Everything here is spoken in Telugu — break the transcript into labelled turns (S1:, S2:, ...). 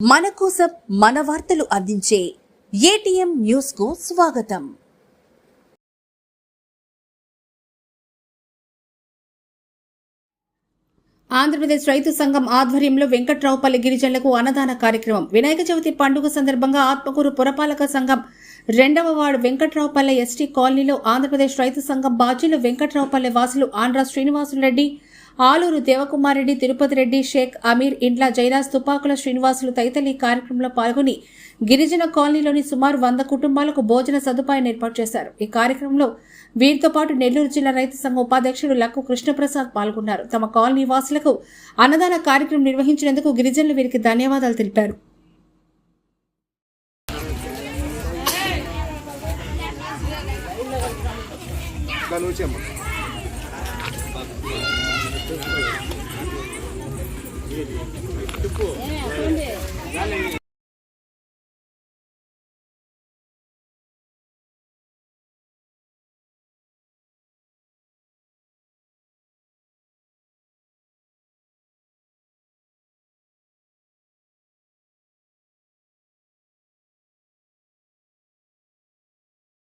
S1: మన కోసం మన వార్తలు అందించే ఏటీఎం న్యూస్కు స్వాగతం.
S2: ఆంధ్రప్రదేశ్ రైతు సంఘం ఆధ్వర్యంలో వెంకట్రావుపల్లి గిరిజనులకు అన్నదాన కార్యక్రమం. వినాయక చవితి పండుగ సందర్భంగా ఆత్మకూరు పురపాలక సంఘం రెండవ వార్డు వెంకట్రావుపల్లె ఎస్టీ కాలనీలో ఆంధ్రప్రదేశ్ రైతు సంఘం బాధ్యులు వెంకట్రావుపల్లె వాసులు ఆంధ్ర శ్రీనివాసులు రెడ్డి ఆలూరు దేవకుమారెడ్డి తిరుపతి రెడ్డి షేక్ అమీర్ ఇండ్ల జైరాజ్ తుపాకుల శ్రీనివాసులు తదితరులు ఈ కార్యక్రమంలో పాల్గొని గిరిజన కాలనీలోని సుమారు వంద కుటుంబాలకు భోజన సదుపాయం ఏర్పాటు చేశారు. ఈ కార్యక్రమంలో వీరితో పాటు నెల్లూరు జిల్లా రైతు సంఘం ఉపాధ్యక్షుడు లక్కు కృష్ణప్రసాద్ పాల్గొన్నారు. తమ కాలనీ వాసులకు అన్నదాన కార్యక్రమం నిర్వహించినందుకు గిరిజనులు వీరికి ధన్యవాదాలు తెలిపారు.
S3: దాని 네,
S4: 그런데